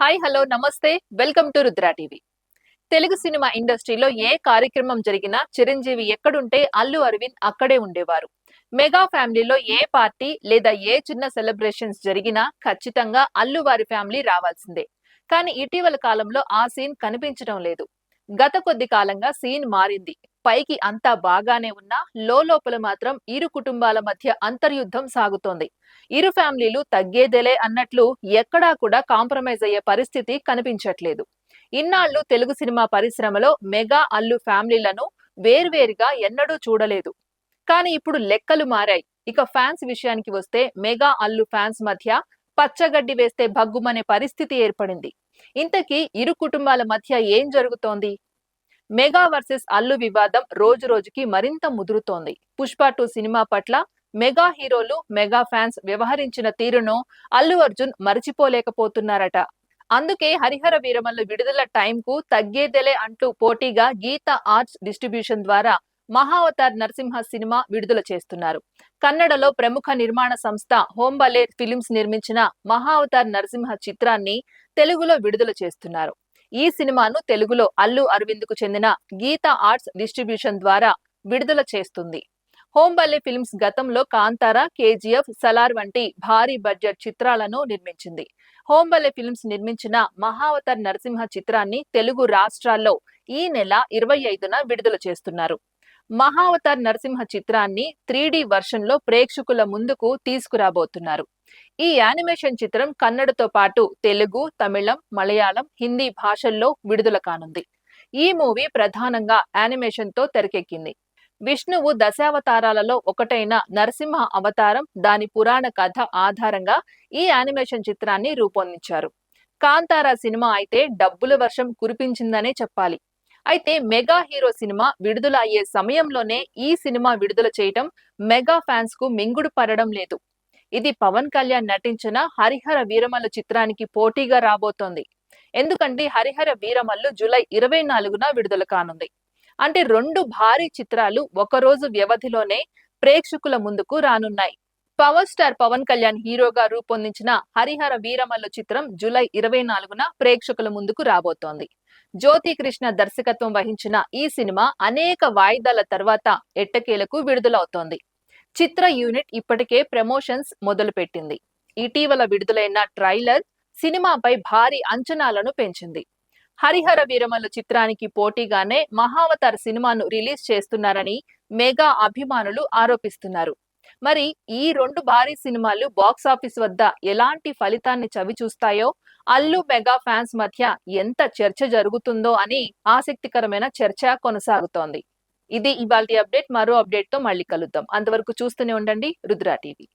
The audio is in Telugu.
హాయ్ హలో నమస్తే. Welcome to Rudra TV Telugu cinema ఇండస్ట్రీలో ఏ కార్యక్రమం జరిగినా చిరంజీవి ఎక్కడుంటే అల్లు అరవింద్ అక్కడే ఉండేవారు. మెగా ఫ్యామిలీలో ఏ పార్టీ లేదా ఏ చిన్న సెలబ్రేషన్స్ జరిగినా ఖచ్చితంగా అల్లు వారి ఫ్యామిలీ రావాల్సిందే. కానీ ఇటీవల కాలంలో ఆ సీన్ కనిపించడం లేదు. గత కొద్ది కాలంగా సీన్ మారింది. పైకి అంతా బాగానే ఉన్నా లోపల మాత్రం ఇరు కుటుంబాల మధ్య అంతర్యుద్ధం సాగుతోంది. ఇరు ఫ్యామిలీలు తగ్గేదేలే అన్నట్లు ఎక్కడా కూడా కాంప్రమైజ్ అయ్యే పరిస్థితి కనిపించట్లేదు. ఇన్నాళ్ళు తెలుగు సినిమా పరిశ్రమలో మెగా అల్లు ఫ్యామిలీలను వేర్వేరుగా ఎన్నడూ చూడలేదు. కానీ ఇప్పుడు లెక్కలు మారాయి. ఇక ఫ్యాన్స్ విషయానికి వస్తే మెగా అల్లు ఫ్యాన్స్ మధ్య పచ్చగడ్డి వేస్తే భగ్గుమనే పరిస్థితి ఏర్పడింది. ఇంతకీ ఇరు కుటుంబాల మధ్య ఏం జరుగుతోంది? మెగా వర్సెస్ అల్లు వివాదం రోజు రోజుకి మరింత ముదురుతోంది. పుష్ప టూ సినిమా పట్ల మెగా హీరోలు మెగా ఫ్యాన్స్ వ్యవహరించిన తీరును అల్లు అర్జున్ మరిచిపోలేకపోతున్నారట. అందుకే హరిహర వీరమల్లు విడుదల టైంకు తగ్గేదెలే అంటూ పోటీగా గీత ఆర్ట్స్ డిస్ట్రిబ్యూషన్ ద్వారా మహావతార్ నరసింహ సినిమా విడుదల చేస్తున్నారు. కన్నడలో ప్రముఖ నిర్మాణ సంస్థ హోంబలే ఫిలిమ్స్ నిర్మించిన మహావతార్ నరసింహ చిత్రాన్ని తెలుగులో విడుదల చేస్తున్నారు. ఈ సినిమాను తెలుగులో అల్లు అరవింద్కు చెందిన గీత ఆర్ట్స్ డిస్ట్రిబ్యూషన్ ద్వారా విడుదల చేస్తుంది. హోంబల్లె ఫిల్మ్స్ గతంలో కాంతార కేజీఎఫ్ సలార్ వంటి భారీ బడ్జెట్ చిత్రాలను నిర్మించింది. హోంబల్లె ఫిల్మ్స్ నిర్మించిన మహావతర్ నరసింహ చిత్రాన్ని తెలుగు రాష్ట్రాల్లో ఈ నెల ఇరవై ఐదున విడుదల చేస్తున్నారు. మహావతార్ నరసింహ చిత్రాన్ని త్రీ వర్షన్లో ప్రేక్షకుల ముందుకు తీసుకురాబోతున్నారు. ఈ యానిమేషన్ చిత్రం కన్నడతో పాటు తెలుగు తమిళం మలయాళం హిందీ భాషల్లో విడుదల కానుంది. ఈ మూవీ ప్రధానంగా యానిమేషన్తో తెరకెక్కింది. విష్ణువు దశావతారాలలో ఒకటైన నరసింహ అవతారం దాని పురాణ కథ ఆధారంగా ఈ యానిమేషన్ చిత్రాన్ని రూపొందించారు. కాంతారా సినిమా అయితే డబ్బుల వర్షం కురిపించిందనే చెప్పాలి. అయితే మెగా హీరో సినిమా విడుదల అయ్యే సమయంలోనే ఈ సినిమా విడుదల చేయటం మెగా ఫ్యాన్స్కు మింగుడు పడడం లేదు. ఇది పవన్ కళ్యాణ్ నటించిన హరిహర వీరమల్లు చిత్రానికి పోటీగా రాబోతోంది. ఎందుకంటే హరిహర వీరమల్లు జూలై ఇరవై నాలుగున విడుదల కానుంది. అంటే రెండు భారీ చిత్రాలు ఒకరోజు వ్యవధిలోనే ప్రేక్షకుల ముందుకు రానున్నాయి. పవర్ స్టార్ పవన్ కళ్యాణ్ హీరోగా రూపొందించిన హరిహర వీరమల్లు చిత్రం జూలై ఇరవై నాలుగున ప్రేక్షకుల ముందుకు రాబోతోంది. జ్యోతి కృష్ణ దర్శకత్వం వహించిన ఈ సినిమా అనేక వాయిదాల తర్వాత ఎట్టకేలకు విడుదలవుతోంది. చిత్ర యూనిట్ ఇప్పటికే ప్రమోషన్స్ మొదలుపెట్టింది. ఇటీవల విడుదలైన ట్రైలర్ సినిమాపై భారీ అంచనాలను పెంచింది. హరిహర వీరమల్లు చిత్రానికి పోటీగానే మహావతార్ సినిమాను రిలీజ్ చేస్తున్నారని మెగా అభిమానులు ఆరోపిస్తున్నారు. మరి ఈ రెండు భారీ సినిమాలు బాక్స్ ఆఫీస్ వద్ద ఎలాంటి ఫలితాన్ని చవి చూస్తాయో అల్లు మెగా ఫ్యాన్స్ మధ్య ఎంత చర్చ జరుగుతుందో అని ఆసక్తికరమైన చర్చ కొనసాగుతోంది. ఇది ఇవాళ అప్డేట్ మరో అప్డేట్తో మళ్ళీ కలుద్దాం. అంతవరకు చూస్తూనే ఉండండి. రుద్రా టీవీ.